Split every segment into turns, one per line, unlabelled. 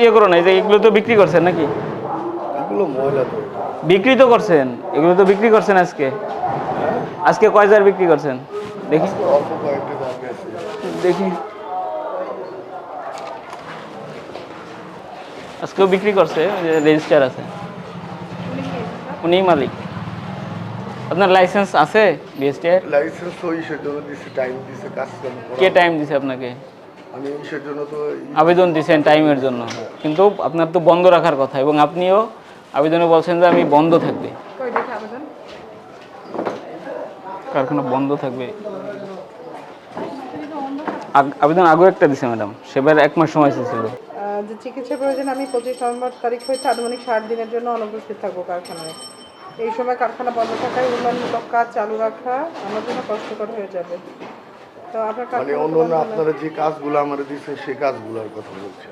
ইয়ে করো না যে এগুলো তো বিক্রি করছেন নাকি?
এগুলো ময়লা তো।
বিক্রি তো করছেন এগুলো তো বিক্রি করছেন আজকে? আজকে কয় হাজার বিক্রি করছেন? দেখি। দেখি। আজকেও বিক্রি করছে রেজিস্টার আছে। উনি মালিক। আপনার লাইসেন্স আছে বিএসটিআর?
লাইসেন্স ইসের দিছে টাইম দিছে কাজ
কে টাইম দিছে আপনাকে?
আমি ইসের জন্য তো
আবেদন দিয়েছেন টাইমের জন্য। কিন্তু আপনার তো বন্ধ রাখার কথা এবং আপনিও আবেদনে বলছেন যে আমি বন্ধ থাকবে। কারখানা বন্ধ থাকবে। আবেদন আগেও একটা দিছে ম্যাডাম সেবার এক মাস সময় ছিল।
যে চিকিৎসা প্রয়োজন আমি পঁচিশ নভেম্বর তারিখ হইতে আনুমানিক ষাট দিনের জন্য অনুপস্থিত থাকব কারখানায়। এই সময় কারখানা বন্ধ থাকায় উন্নয়নমূলক কাজ চালু রাখা আমার জন্য কষ্টকর হয়ে যাবে। তো আপনার
মানে অন্য অন্য আপনারা যে কাজগুলো আমার দিচ্ছে সেই কাজগুলোর কথা বলছি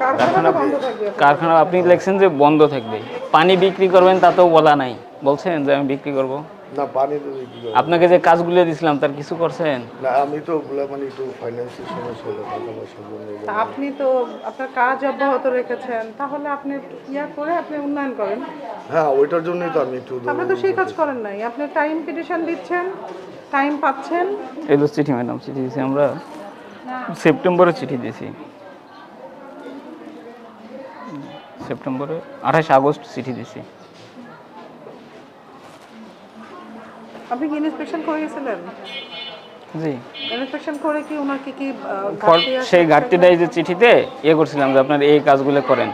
কারখানা তো বন্ধ থাকবে আপনার।
কারখানা আপনি লিখছেন যে বন্ধ থাকবে। পানি বিক্রি করবেন তাতেও বলা নাই। বলছেন যে আমি বিক্রি করব।
না পানি তো কি করে?
আপনাকে যে কাজগুলো দিছিলাম তার কিছু করছেন?
না আমি তো ওগুলা মানে একটু ফাইন্যান্সিয়াল সমস্যা হলো টাকা পয়সার জন্য
তা আপনি তো আপনার কাজ অব্যাহত রেখেছেন তাহলে আপনি ইয়া করে আপনি উন্নয়ন করেন।
হ্যাঁ ওইটার জন্যই তো আমি একটু
আপনি তো সেই কাজ করেন নাই। আপনি টাইম পিটিশন দিচ্ছেন টাইম পাচ্ছেন?
এলো চিঠি ম্যাডাম চিঠি দিয়েছি আমরা। সেপ্টেম্বরে চিঠি দিয়েছি। সেপ্টেম্বরে আঠাশ আগস্ট চিঠি দিয়েছি।
আপনি কি ইন্সপেকশন করে গেছিলেন?
জি।
ইন্সপেকশন করে কি ওনার কি?
সেই ঘাটতিটাই যে চিঠিতে ইয়ে করছিলাম যে আপনার এই কাজগুলো করেন।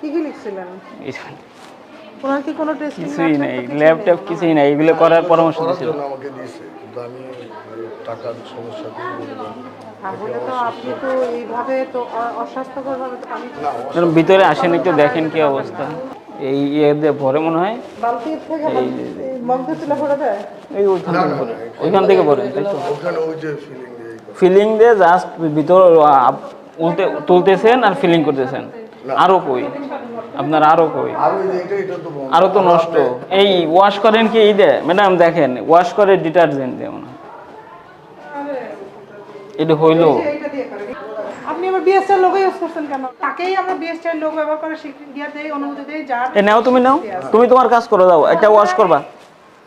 কি কি লিখছিলেন? ওনার কি কোনো টেস্টিং
কিছুই নাই ল্যাপটপ কিছুই নাই এগুলো করার পরামর্শ
করার
দিয়েছিল।
আমাকে দিয়েছে কিন্তু আমি টাকার সমস্যা
তাহলে তো আপনি তো এইভাবে তো অ- অস্বাস্থ্যকরভাবে তো পানি
ভিতরে আসেন একটু দেখেন কি অবস্থা। এই ইয়ে দিয়ে ভরে মনে হয়
বালতি থেকে মগ দিয়ে তুলে ভরে দেয়
এই ওইখান থেকে ভরে ওইখান থেকে ভরে তাই তো?
ওখানে ওই যে ফিলিং দিয়ে
ফিলিং দিয়ে জাস্ট ভিতর আপ- উল্টে তুলতেছেন আর ফিলিং করতেছেন। আরও কই? আপনার আরও কই?
আর এটা এটা তো বন্ধ।
আরও তো নষ্ট। এই ওয়াশ করেন কি এই দে ম্যাডাম দেখেন ওয়াশ করে ডিটারজেন্ট দিয়ে মনে হয় এটা হইল।
আপনি আমার বিএসএল লোগো ইউজ করছেন কেন? তাকেই আমরা বিএসএল লোগো ব্যবহার করে স্বীকৃতি দেই অনুমতি দেই যার
এ নাও তুমি নাও। তুমি তোমার কাজ করে দাও একটা ওয়াশ করবা।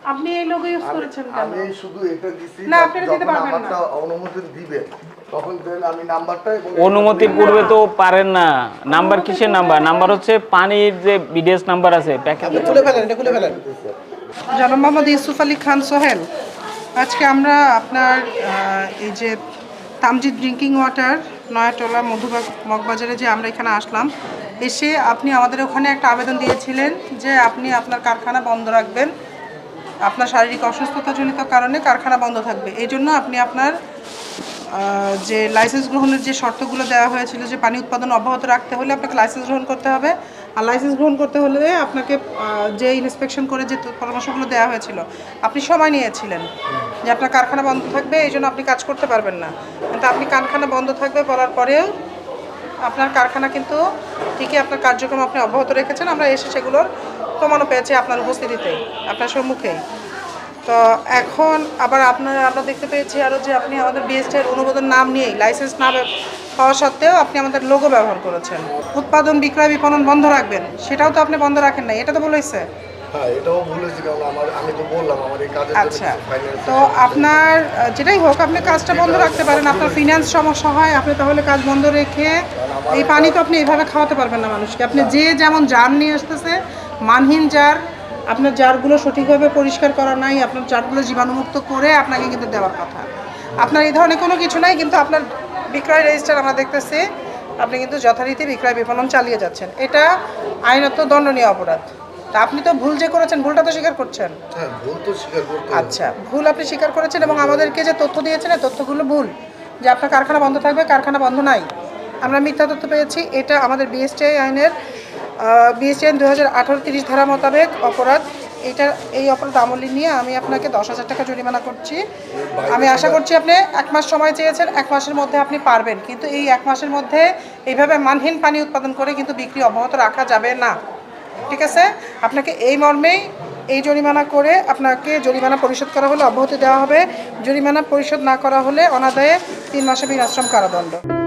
আপনি এই লোগো ইউজ করেছেন কেন?
আমি শুধু এটা দিছি
না, আপনি দিতে পারবেন না।
অনুমতি দিবে তখন দেন আমি নাম্বারটা এবং
অনুমতির পূর্বে তো পারেন না। নাম্বার কিসের নাম্বার? নাম্বার হচ্ছে পানির যে বিডিএস নাম্বার আছে প্যাকেট
খুলে ফেলেন এটা খুলে ফেলেন। জনাব মোহাম্মদ ইউসুফ আলী খান সোহেল আজকে আমরা আপনার এই যে তামজিদ ড্রিঙ্কিং ওয়াটার নয়াটোলা মধুবাগ মগবাজারে যে আমরা এখানে আসলাম এসে আপনি আমাদের ওখানে একটা আবেদন দিয়েছিলেন যে আপনি আপনার কারখানা বন্ধ রাখবেন। আপনার শারীরিক অসুস্থতাজনিত কারণে কারখানা বন্ধ থাকবে। এই জন্য আপনি আপনার যে লাইসেন্স গ্রহণের যে শর্তগুলো দেওয়া হয়েছিল যে পানি উৎপাদন অব্যাহত রাখতে হলে আপনাকে লাইসেন্স গ্রহণ করতে হবে। আর লাইসেন্স গ্রহণ করতে হলে আপনাকে যে ইন্সপেকশন করে যে পরামর্শগুলো দেওয়া হয়েছিল, আপনি সময় নিয়েছিলেন যে আপনার কারখানা বন্ধ থাকবে, এই জন্য আপনি কাজ করতে পারবেন না। কিন্তু আপনি কারখানা বন্ধ থাকবে বলার পরেও আপনার কারখানা কিন্তু ঠিকই আপনার কার্যক্রম আপনি অব্যাহত রেখেছেন। আমরা এসে সেগুলোর প্রমাণও পেয়েছে আপনার উপস্থিতিতে আপনার সম্মুখে তো এখন আবার আপনার আমরা দেখতে পেয়েছি আরও যে আপনি আমাদের বিএসটির অনুমোদন নাম নিয়েই লাইসেন্স না পাওয়া সত্ত্বেও আপনি আমাদের লোগো ব্যবহার করেছেন। উৎপাদন বিক্রয় বিপণন বন্ধ রাখবেন সেটাও তো আপনি বন্ধ রাখেন না এটা তো বলেছে
হ্যাঁ
আচ্ছা তো আপনার যেটাই হোক আপনি কাজটা বন্ধ রাখতে পারেন আপনার ফিনান্স সমস্যা হয় আপনি তাহলে কাজ বন্ধ রেখে এই পানি তো আপনি এইভাবে খাওয়াতে পারবেন না মানুষকে। আপনি যে যেমন জার নিয়ে আসতেছে মানহীন জার আপনার জারগুলো সঠিকভাবে পরিষ্কার করা নাই আপনার জারগুলো জীবাণুমুক্ত করে আপনাকে কিন্তু দেওয়ার কথা। আপনার এই ধরনের কোনো কিছু নাই কিন্তু আপনার বিক্রয় রেজিস্টার আমরা দেখতেছি আপনি কিন্তু যথারীতি বিক্রয় বিপণন চালিয়ে যাচ্ছেন। এটা আইনত দণ্ডনীয় অপরাধ। তা আপনি তো ভুল যে করেছেন ভুলটা তো স্বীকার করছেন।
হ্যাঁ ভুল তো স্বীকার
আচ্ছা ভুল আপনি স্বীকার করেছেন এবং আমাদেরকে যে তথ্য দিয়েছেন এই তথ্যগুলো ভুল। যে আপনার কারখানা বন্ধ থাকবে কারখানা বন্ধ নাই। আমরা মিথ্যা তথ্য পেয়েছি এটা আমাদের বিএসটিআই আইনের বিএসটি আইন দু হাজার আঠারো তিরিশ ধারা মোতাবেক অপরাধ, এটা, এই অপরাধ আমলি নিয়ে আমি আপনাকে দশ হাজার টাকা জরিমানা করছি। আমি আশা করছি আপনি এক মাস সময় চেয়েছেন, এক মাসের মধ্যে আপনি পারবেন। কিন্তু এই এক মাসের মধ্যে এইভাবে মানহীন পানি উৎপাদন করে কিন্তু বিক্রি অব্যাহত রাখা যাবে না। ঠিক আছে? আপনাকে এই মর্মেই এই জরিমানা করে আপনাকে জরিমানা পরিশোধ করা হলে, অব্যাহতি দেওয়া হবে। জরিমানা পরিশোধ না করা হলে অনাদায়ে তিন মাসে বিনাশ্রম কারাদণ্ড।